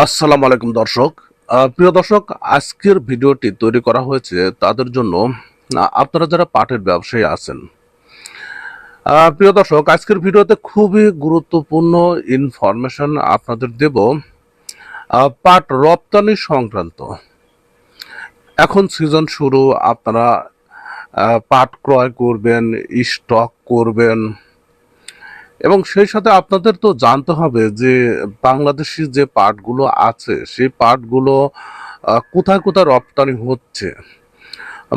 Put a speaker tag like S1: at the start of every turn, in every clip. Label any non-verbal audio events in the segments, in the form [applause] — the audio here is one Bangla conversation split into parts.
S1: আসসালামু আলাইকুম দর্শক। প্রিয় দর্শক, আজকের ভিডিওটি তৈরি করা হয়েছে তাদের জন্য আপনারা যারা পাটের ব্যবসায়ী আছেন। প্রিয় দর্শক, আজকের ভিডিওতে খুবই গুরুত্বপূর্ণ ইনফরমেশন আপনাদের দেব। পাট রপ্তানি সংক্রান্ত। এখন সিজন শুরু, আপনারা পাট ক্রয় করবেন, স্টক করবেন এবং সেই সাথে আপনাদের তো জানতে হবে যে বাংলাদেশি যে পাটগুলো আছে, সেই পাটগুলো কোথায় কোথায় রপ্তানি হচ্ছে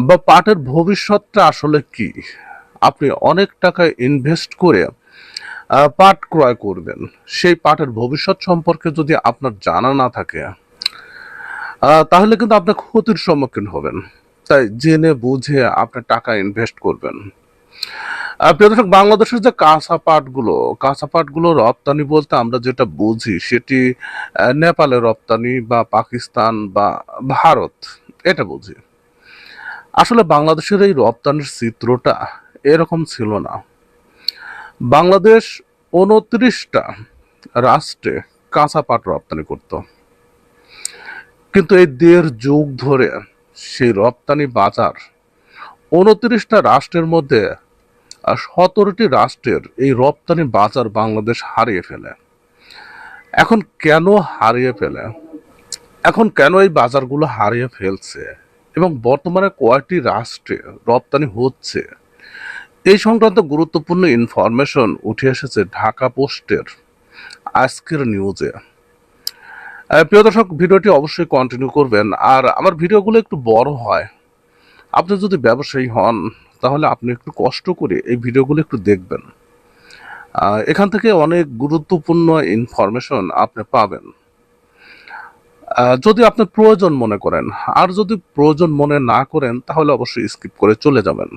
S1: বা পাটের ভবিষ্যৎটা আসলে কি? আপনি অনেক টাকা ইনভেস্ট করে পাট ক্রয় করবেন। সেই পাটের ভবিষ্যৎ সম্পর্কে যদি আপনার জানা না থাকে তাহলে কিন্তু আপনি ক্ষতির সম্মুখীন হবেন। তাই জেনে বুঝে আপনি টাকা ইনভেস্ট করবেন। প্রিয় দর্শক, বাংলাদেশের যে কাঁচা পাটগুলো কাঁচা পাটগুলো রপ্তানি বলতে আমরা যেটা বুঝি সেটি নেপালে রপ্তানি বা পাকিস্তান বা ভারত, এটা বুঝি। আসলে বাংলাদেশের এই রপ্তানির চিত্রটা এরকম ছিল না। বাংলাদেশ উনত্রিশটা রাষ্ট্রে কাঁচা পাট রপ্তানি করত। কিন্তু এই দেড় যুগ ধরে সেই রপ্তানি বাজার উনত্রিশটা রাষ্ট্রের মধ্যে সতেরোটি রাষ্ট্রের এই রপ্তানি বাজার বাংলাদেশ হারিয়ে ফেলে। এখন কেন হারিয়ে ফেলে? এখন কেন এই বাজারগুলো হারিয়ে ফেলছে? এবং বর্তমানে কয়টি রাষ্ট্রে রপ্তানি হচ্ছে? এই সংক্রান্ত গুরুত্বপূর্ণ ইনফরমেশন উঠে এসেছে ঢাকা পোস্টের আজকের নিউজে প্রিয় দর্শক, ভিডিওটি অবশ্যই কন্টিনিউ করবেন। আর আমার ভিডিওগুলো একটু বড় হয়। আপনি যদি ব্যবসায়ী হন তাহলে আপনি একটু কষ্ট করে এই ভিডিওগুলো একটু দেখবেন। এখান থেকে অনেক গুরুত্বপূর্ণ ইনফরমেশন আপনি পাবেন। যদি আপনি প্রয়োজন মনে করেন, আর যদি প্রয়োজন মনে না করেন, তাহলে অবশ্যই স্কিপ করে চলে যাবেন।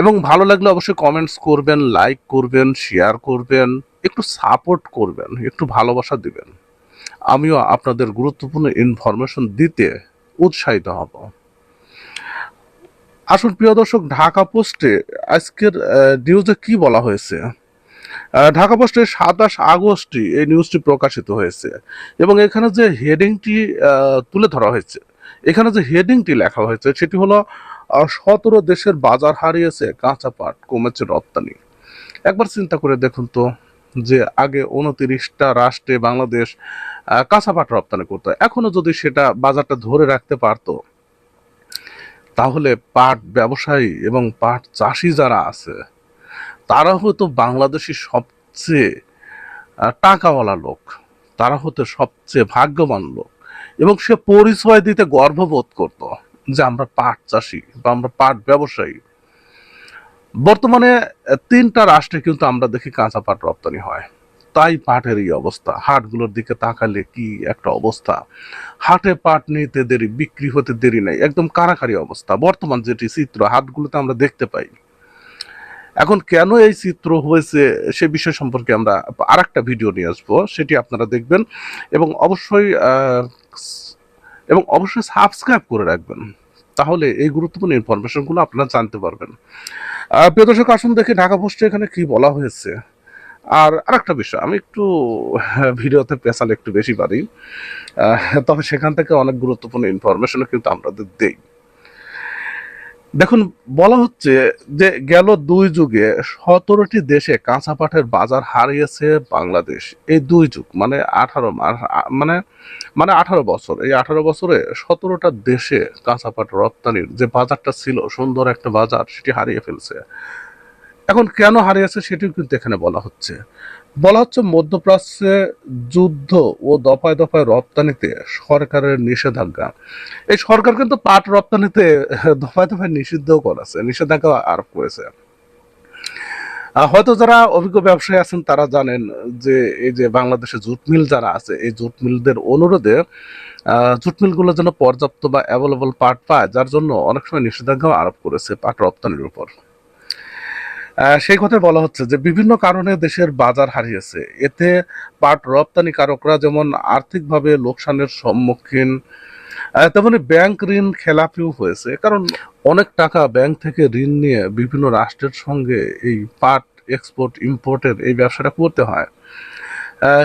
S1: এবং ভালো লাগলে অবশ্যই কমেন্টস করবেন লাইক করবেন শেয়ার করবেন, একটু সাপোর্ট করবেন, একটু ভালোবাসা দিবেন। আমিও আপনাদের গুরুত্বপূর্ণ ইনফরমেশন দিতে উৎসাহিত হব। আসুন প্রিয় দর্শক, ঢাকা পোস্টে আজকের নিউজে কি বলা হয়েছে? ঢাকা পোস্টে সাতাশ আগস্টই এই নিউজটি প্রকাশিত হয়েছে এবং এখানে যে হেডিংটি তুলে ধরা হয়েছে, এখানে যে হেডিংটি লেখা হয়েছে সেটি হলো সতেরো দেশের বাজার হারিয়েছে, কাঁচা পাট কমেছে রপ্তানি। একবার চিন্তা করে দেখুন তো যে আগে উনতিরিশটা রাষ্ট্রে বাংলাদেশ কাঁচা পাট রপ্তানি করতো। এখনও যদি সেটা বাজারটা ধরে রাখতে পারতো তাহলে পাট ব্যবসায়ী এবং পাট চাষি যারা আছে, তারা হয়তো বাংলাদেশি সবচেয়ে টাকাওয়ালা লোক। তারা হতো সবচেয়ে ভাগ্যবান লোক। এবং সে পরিচয় দিতে গর্ববোধ করত যে আমরা পাট চাষি বা আমরা পাট ব্যবসায়ী। বর্তমানে তিনটা রাষ্ট্রে কিন্তু আমরা দেখি কাঁচা পাট রপ্তানি হয়। তাই পাটের এই অবস্থা। হাটগুলোর দিকে তাকালে কি একটা অবস্থা? হাটে পাট নিতে দেরি, বিক্রি হতে দেরি নাই, একদম কারাকারি অবস্থা। বর্তমান যেটি চিত্র, হাটগুলোতে আমরা দেখতে পাই। এখন কেন এই চিত্র হয়েছে সে বিষয় সম্পর্কে আমরা আরেকটা ভিডিও নিয়ে আসব, সেটি আপনারা দেখবেন এবং অবশ্যই এবং অবশ্যই সাবস্ক্রাইব করে রাখবেন। তাহলে এই গুরুত্বপূর্ণ ইনফরমেশনগুলো আপনারা জানতে পারবেন। প্রিয় দর্শক, আসুন দেখি ঢাকা পোস্টে এখানে কি বলা হয়েছে। আর আরেকটা বিষয়, আমি একটু, [laughs] ভিডিওতে পেশাল একটু বেশি পারি তবে সেখান থেকে অনেক গুরুত্বপূর্ণ ইনফরমেশনও কিন্তু আমরা দেই। দেখুন, বলা হচ্ছে যে গেল দুই যুগে সতেরোটি দেশে কাঁচা পাটের বাজার হারিয়েছে বাংলাদেশ। এই দুই যুগ মানে আঠারো মানে মানে আঠারো বছর। এই আঠারো বছরে সতেরোটা দেশে কাঁচা পাট রপ্তানির যে বাজারটা ছিল, সুন্দর একটা বাজার, সেটি হারিয়ে ফেলছে। এখন কেন হারিয়েছে সেটিও কিন্তু এখানে বলা হচ্ছে। বলা হচ্ছে মধ্যপ্রাচ্যে যুদ্ধ ও দফায় দফায় রপ্তানিতে সরকারের নিষেধাজ্ঞা। এই সরকার কিন্তু পাট রপ্তানিতে দফায় দফায় নিষিদ্ধও করেছে নিষেধাজ্ঞা আরোপ করেছে। হয়তো যারা অভিজ্ঞ ব্যবসায়ী আছেন তারা জানেন যে এই যে বাংলাদেশে জুট মিল যারা আছে, এই জুট মিলদের অনুরোধে জুট মিলগুলো যেন পর্যাপ্ত বা অ্যাভেলেবল পাট পায়, যার জন্য অনেক সময় নিষেধাজ্ঞা আরোপ করেছে পাট রপ্তানির উপর। সেই কথা বলা হচ্ছে যে বিভিন্ন কারণে দেশের বাজার হারিয়েছে। এতে পাট রপ্তানিকারকরা যেমন আর্থিকভাবে লোকসানের সম্মুখীন তেমনি ব্যাংক ঋণ খেলাপিও হয়েছে। কারণ অনেক টাকা ব্যাংক থেকে ঋণ নিয়ে বিভিন্ন রাষ্ট্রের সঙ্গে এই পাট এক্সপোর্ট ইম্পোর্টের এই ব্যবসাটা করতে হয়।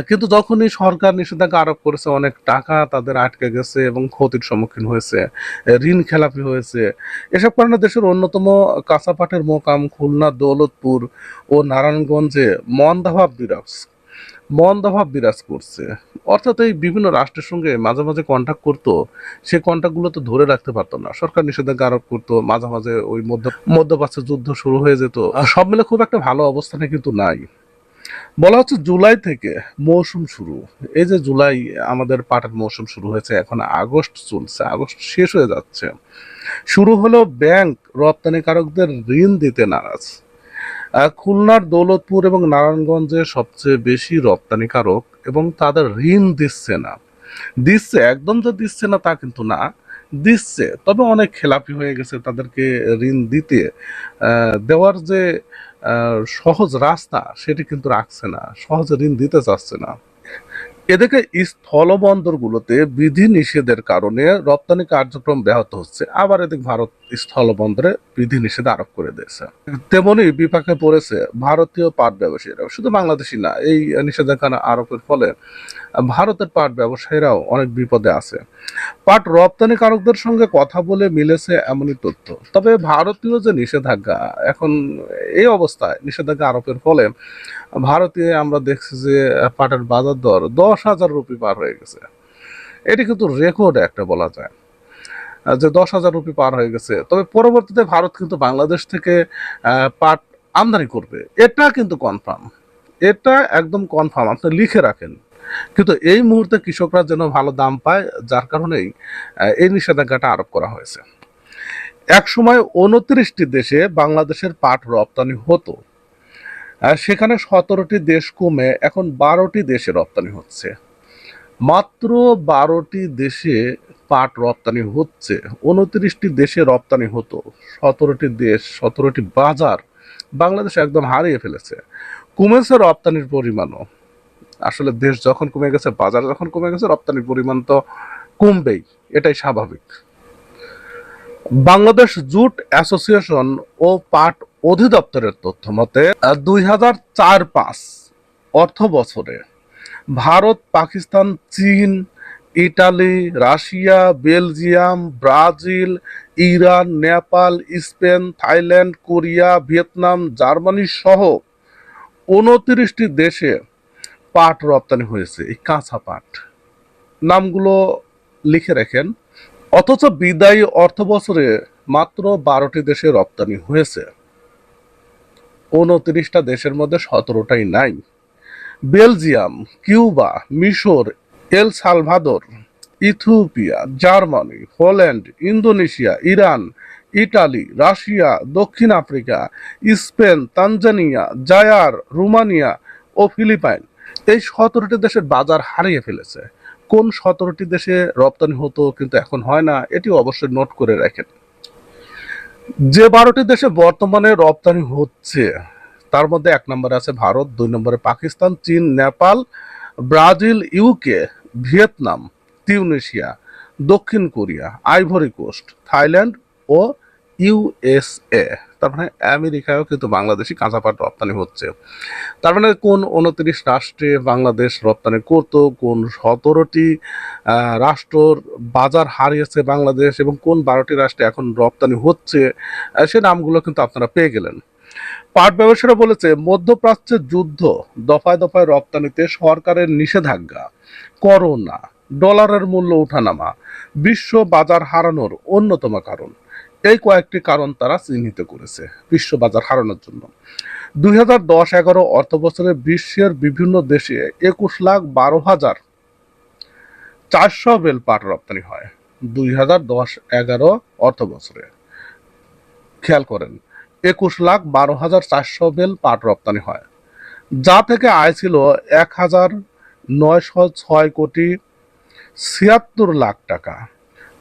S1: কিন্তু যখনই সরকার নিষেধাজ্ঞা আরোপ করেছে অনেক টাকা তাদের আটকে গেছে এবং ক্ষতির সম্মুখীন হয়েছে ঋণ খেলাপি হয়েছে। এসব কারণে দেশের অন্যতম কাঁচাপাটের মোকাম খুলনা দৌলতপুর ও নারায়ণগঞ্জে মন্দাভাব বিরাজ মন্দাভাব বিরাজ করছে। অর্থাৎ এই বিভিন্ন রাষ্ট্রের সঙ্গে মাঝে মাঝে কন্ট্যাক্ট করতো সে কন্ট্যাক্টগুলো তো ধরে রাখতে পারতো না। সরকার নিষেধাজ্ঞা আরোপ করতো মাঝে মাঝে ওই মধ্য মধ্যপ্রাচ্যের যুদ্ধ শুরু হয়ে যেত। সব মিলে খুব একটা ভালো অবস্থানে কিন্তু নাই। বলা হচ্ছে জুলাই থেকে মৌসুম শুরু। এই যে জুলাই আমাদের পাটের মৌসুম শুরু হয়েছে, এখন আগস্ট চলছে, আগস্ট শেষ হয়ে যাচ্ছে। শুরু হলো ব্যাংক রপ্তানিকারকদের ঋণ দিতে নারাজ। খুলনার দৌলতপুর এবং নারায়ণগঞ্জে সবচেয়ে বেশি রপ্তানিকারক এবং তাদের ঋণ দিচ্ছে না। দিচ্ছে, একদম যে দিচ্ছে না তা কিন্তু না। দিচ্ছে। তবে অনেক খেলাপি হয়ে গেছে তাদেরকে ঋণ দিতে। দেওয়ার যে সহজ রাস্তা সেটি কিন্তু রাখছে না, সহজে ঋণ দিতে চাচ্ছে না। এদিকে স্থলবন্দরগুলোতে বিধি নিষেধের কারণে রপ্তানি কার্যক্রম ব্যাহত হচ্ছে। আবার এদিকে ভারত স্থলবন্দরে বিধি নিষেধ আরোপ করে দিয়েছে। তেমনি বিপাকে পড়েছে ভারতীয় পাট ব্যবসায়ীরা। শুধু বাংলাদেশি না, এই নিষেধাজ্ঞা আরোপের ফলে ভারতের পাট ব্যবসায়ীরাও অনেক বিপদে আছে। পাট রপ্তানিকারকদের সঙ্গে কথা বলে মিলেছে এমনই তথ্য। তবে ভারতীয় যে নিষেধাজ্ঞা, এখন এই অবস্থায় নিষেধাজ্ঞা আরোপের ফলে ভারতে আমরা দেখছি যে পাটের বাজার দর দশ হাজার রুপি পার হয়ে গেছে। এটি কিন্তু রেকর্ড একটা বলা যায়। যে দশ হাজার রুপি পার হয়ে গেছে। তবে পরবর্তীতে ভারত কিন্তু বাংলাদেশ থেকে পাট আমদানি করবে। এটা কিন্তু কনফার্ম এটা একদম কনফার্ম আপনি লিখে রাখেন। কিন্তু এই মুহূর্তে কৃষকরা যেন ভালো দাম পায়, যার কারণেই এই নিষেধাজ্ঞাটা আরোপ করা হয়েছে। এক সময় উনত্রিশটি দেশে বাংলাদেশের পাট রপ্তানি হতো। সেখানে সতেরোটি দেশ কমে এখন বারোটি দেশে রপ্তানি হচ্ছে। মাত্র বারোটি দেশে পাট রপ্তানি হচ্ছে। উনত্রিশটি দেশে রপ্তানি হতো। সতেরোটি দেশ, সতেরোটি বাজার বাংলাদেশ একদম হারিয়ে ফেলেছে। কমেছে রপ্তানির পরিমাণও। আসলে দেশ যখন কমে গেছে, বাজার যখন কমে গেছে, রপ্তানির পরিমাণ তো কমবেই। এটাই স্বাভাবিক। বাংলাদেশ জুট অ্যাসোসিয়েশন ও পাট অধিদপ্তরের তথ্য মতে দুই হাজার চার পাঁচ অর্থ বছরে ভারত, পাকিস্তান, চীন, Italy, Russia, Belgium, Brazil, Iran, Nepal, Spain, Thailand, Korea, Vietnam, Germany সহ উনত্রিশটি দেশে পাট রপ্তানি হয়েছে, এই কাঁচা পাট। নামগুলো লিখে রাখেন, অথচ বিদায়ী অর্থ বছরে মাত্র বারোটি দেশে রপ্তানি হয়েছে। উনত্রিশটা দেশের মধ্যে সতেরোটাই নাই। বেলজিয়াম, কিউবা, মিশর, El Salvador, Ethiopia, Germany Poland Indonesia, Iran, Italy, Russia, দক্ষিণ Africa, Spain, Tanzania, Zaire, Romania ও ফিলিপাইন। এই সতেরোটি দেশের বাজার হারিয়ে ফেলেছে। কোন সতেরোটি দেশে রপ্তানি হতো কিন্তু এখন হয় না এটি অবশ্যই নোট করে রাখেন। যে বারোটি দেশে বর্তমানে রপ্তানি হচ্ছে, তার মধ্যে এক নম্বরে আছে ভারত, দুই নম্বরে পাকিস্তান চীন Nepal, Brazil UK Vietnam, Tunisia, দক্ষিণ কোরিয়া, আইভরি কোস্ট, থাইল্যান্ড ও ইউএসএ তার মানে আমেরিকায়ও কিন্তু বাংলাদেশি কাঁচা পাট রপ্তানি হচ্ছে। তার মানে কোন উনত্রিশ রাষ্ট্রে বাংলাদেশ রপ্তানি করত, কোন সতেরোটি রাষ্ট্রর বাজার হারিয়েছে বাংলাদেশ এবং কোন বারোটি রাষ্ট্রে এখন রপ্তানি হচ্ছে সে নামগুলো কিন্তু আপনারা পেয়ে গেলেন। পাট ব্যবসায়ীরা বলেছে মধ্যপ্রাচ্যের যুদ্ধ, দফায় দফায় রপ্তানিতে সরকারের নিষেধাজ্ঞা, করোনা, ডলারের মূল্য ওঠানামা, বিশ্ব বাজার হারানোর অন্যতম কারণ। এই কয়েকটি কারণ তারা চিহ্নিত করেছে বিশ্ব বাজার হারানোর জন্য। দুই হাজার দশ এগারো অর্থ বছরে বিশ্বের বিভিন্ন দেশে একুশ লাখ বারো হাজার চারশো বেল পাট রপ্তানি হয়। দুই হাজার দশ এগারো অর্থ বছরে খেয়াল করেন, একুশ লাখ বারো হাজার চারশো বেল পাট রপ্তানি হয়। যা থেকে আয় ছিল এক হাজার নয়শো ছয় কোটি ছিয়াত্তর লাখ টাকা।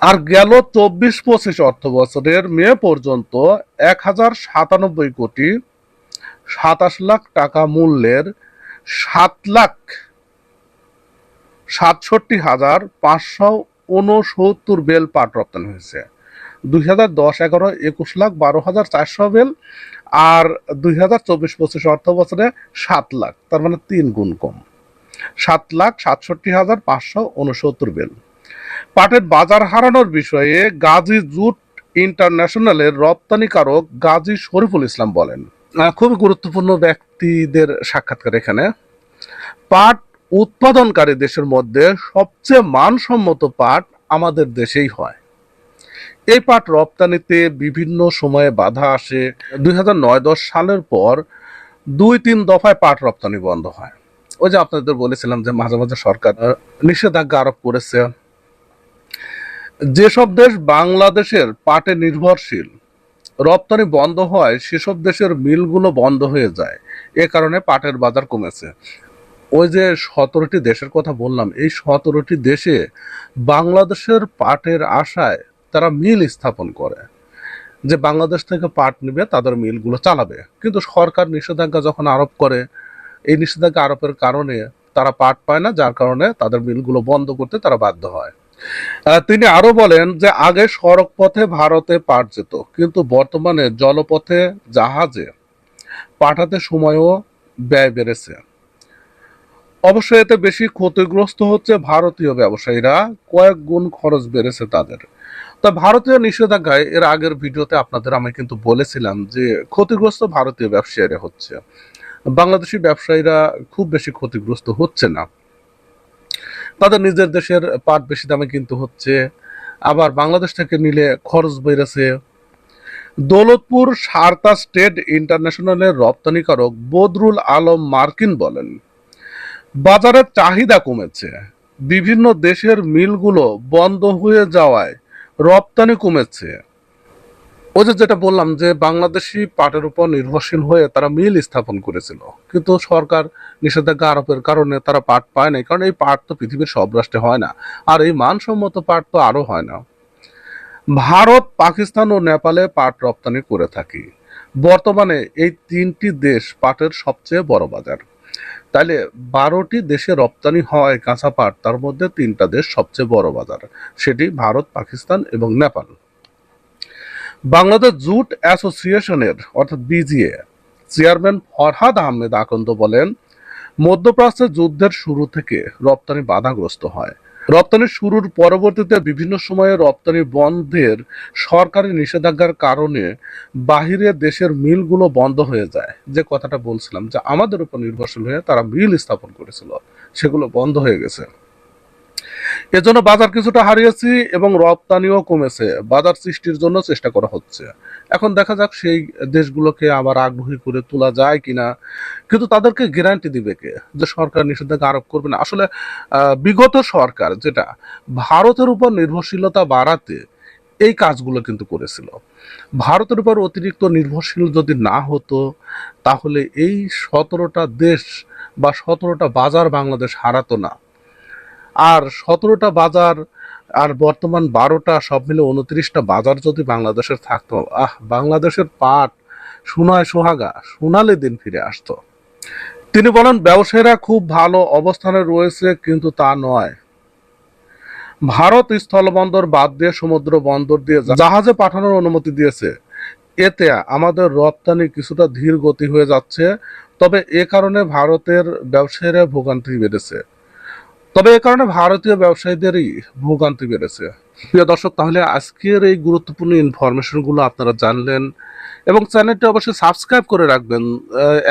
S1: আর গেল চব্বিশ পঁচিশ অর্থ বছরের মে পর্যন্ত এক হাজার সাতানব্বই কোটি সাতাশ লাখ টাকা মূল্যের সাত লাখ সাতষট্টি হাজার পাঁচশো উনসত্তর বেল পাট রপ্তানি হয়েছে। দুই হাজার দশ এগারো একুশ লাখ বারো হাজার চারশো বেল আর দুই হাজার চব্বিশ পঁচিশ অর্থ বছরে সাত লাখ, তার মানে তিন গুণ কম। সাত লাখ সাতষট্টি হাজার পাঁচশো উনসত্তর বেল। পাটের বাজার হারানোর বিষয়ে গাজী জুট ইন্টারন্যাশনালের রপ্তানিকারক গাজী শরীফুল ইসলাম বলেন। খুবই গুরুত্বপূর্ণ ব্যক্তিদের সাক্ষাৎকার এখানে। পাট উৎপাদনকারী দেশের মধ্যে সবচেয়ে মানসম্মত পাট আমাদের দেশেই হয়। এই পাট রপ্তানিতে বিভিন্ন সময়ে বাধা আসে। দুই দশ সালের পর দুই তিন দফায় পাট রপ্তানি বন্ধ হয়। ওই যে আপনাদের বলেছিলাম যে মাঝে মাঝে সরকার নিষেধাজ্ঞা আরোপ করেছে। যেসব দেশ বাংলাদেশের পাটে নির্ভরশীল, রপ্তানি বন্ধ হয়, সেসব দেশের মিলগুলো বন্ধ হয়ে যায়। এ কারণে পাটের বাজার কমেছে। ওই যে সতেরোটি দেশের কথা বললাম, এই সতেরোটি দেশে বাংলাদেশের পাটের আশায় তারা মিল স্থাপন করে। যে বাংলাদেশ থেকে পাট নেবে, তাদের মিলগুলো চালাবে। কিন্তু সরকার নিষেধাজ্ঞা যখন আরোপ করে, এই নিষেধাজ্ঞা আরোপের কারণে তারা পাট পায় না, যার কারণে তাদের মিলগুলো বন্ধ করতে তারা বাধ্য হয়। তিনি আরও বলেন যে, আগে সড়ক পথে ভারতে পাট যেত, কিন্তু বর্তমানে জলপথে জাহাজে পাঠাতে সময়ও ব্যয় বেড়েছে। অবশ্য এতে বেশি ক্ষতিগ্রস্ত হচ্ছে ভারতীয় ব্যবসায়ীরা, কয়েক গুণ খরচ বেড়েছে তাদের। তা ভারতীয় নিষেধাজ্ঞায় এর আগের ভিডিওতে আপনাদের আমি কিন্তু বলেছিলাম যে, ক্ষতিগ্রস্ত ভারতীয় ব্যবসায়ীরা হচ্ছে। বাংলাদেশি ব্যবসায়ীরা খুব বেশি ক্ষতিগ্রস্ত হচ্ছে না। তাদের নিজের দেশের পাট বেশি দামে কিন্তু হচ্ছে। আবার বাংলাদেশ থেকে নিলে খরচ বেড়েছে। দৌলতপুর সারতা স্টেট ইন্টারন্যাশনালের রপ্তানিকারক বদরুল আলম মার্কিন বলেন বাজারে চাহিদা কমেছে। বিভিন্ন দেশের মিলগুলো বন্ধ হয়ে যাওয়ায় রপ্তানি কমেছে। ওই যে যেটা বললাম যে বাংলাদেশি পাটের উপর নির্ভরশীল হয়ে তারা মিল স্থাপন করেছিল। কিন্তু সরকার নিষেধাজ্ঞা আরোপের কারণে তারা পাট পায় না কারণ এই পাট তো পৃথিবীর সব রাষ্ট্রে হয় না। আর এই মানসম্মত পাট তো আরও হয় না। ভারত, পাকিস্তান ও নেপালে পাট রপ্তানি করে থাকি। বর্তমানে এই তিনটি দেশ পাটের সবচেয়ে বড় বাজার। তাইলে বারোটি দেশে রপ্তানি হয় কাঁচা পাট, তার মধ্যে তিনটা দেশ সবচেয়ে বড় বাজার। সেটি ভারত, পাকিস্তান এবং নেপাল। বাংলাদেশ জুট অ্যাসোসিয়েশনের, অর্থাৎ বিজিএ, চেয়ারম্যান ফরহাদ আহমেদ আকন্দ বলেন, মধ্যপ্রাচ্যে যুদ্ধের শুরু থেকে রপ্তানি বাধাগ্রস্ত হয়। রপ্তানি শুরুর পরবর্তীতে বিভিন্ন সময়ে রপ্তানি বন্ধের সরকারি নিষেধাজ্ঞার কারণে বাহিরের দেশের মিলগুলো বন্ধ হয়ে যায়। যে কথাটা বলছিলাম যে আমাদের উপর নির্ভরশীল হয়ে তারা মিল স্থাপন করেছিল, সেগুলো বন্ধ হয়ে গেছে। এজন্য বাজার কিছুটা হারিয়েছি এবং রপ্তানিও কমেছে। বাজার সৃষ্টির জন্য চেষ্টা করা হচ্ছে। এখন দেখা যাক সেই দেশগুলোকে আবার আগ্রহী করে তোলা যায় কিনা। কিন্তু তাদেরকে গ্যারান্টি দিবে কে? যে সরকার নিষেধাজ্ঞা আরোপ করবে না। আসলে বিগত সরকার যেটা ভারতের উপর নির্ভরশীলতা বাড়াতে এই কাজগুলো কিন্তু করেছিল। ভারতের উপর অতিরিক্ত নির্ভরশীল যদি না হতো, তাহলে এই সতেরোটা দেশ বা সতেরোটা বাজার বাংলাদেশ হারাতো না। আর সতেরোটা বাজার আর বর্তমান বারোটা, সব মিলে উনত্রিশটা বাজার যদি বাংলাদেশের থাকতো, আহ, বাংলাদেশের পাট সোনায় সোহাগা, সোনালি দিন ফিরে আসতো। তিনি বলেন, ব্যবসায়ীরা খুব ভালো অবস্থানে রয়েছে, কিন্তু তা নয়। ভারত স্থলবন্দর বাদ দিয়ে সমুদ্র বন্দর দিয়ে জাহাজে পাঠানোর অনুমতি দিয়েছে। এতে আমাদের রপ্তানি কিছুটা ধীর গতি হয়ে যাচ্ছে, তবে এ কারণে ভারতের ব্যবসায়ীরা ভোগান্তি বেড়েছে। তবে এ কারণে ভারতীয় ব্যবসায়ীদেরই ভোগান্তি বেড়েছে। প্রিয় দর্শক, তাহলে আজকের এই গুরুত্বপূর্ণ ইনফরমেশনগুলো আপনারা জানলেন এবং চ্যানেলটি অবশ্যই সাবস্ক্রাইব করে রাখবেন।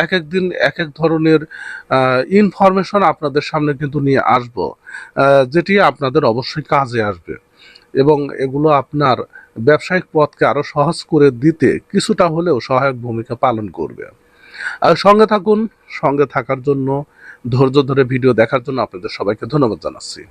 S1: এক এক দিন এক এক ধরনের ইনফরমেশন আপনাদের সামনে কিন্তু নিয়ে আসব যেটি আপনাদের অবশ্যই কাজে আসবে এবং এগুলো আপনার ব্যবসায়িক পথকে আরও সহজ করে দিতে কিছুটা হলেও সহায়ক ভূমিকা পালন করবে। আর সঙ্গে থাকুন, সঙ্গে থাকার জন্য ধৈর্য ধরে ভিডিও দেখার জন্য আপনাদের সবাইকে ধন্যবাদ জানাচ্ছি।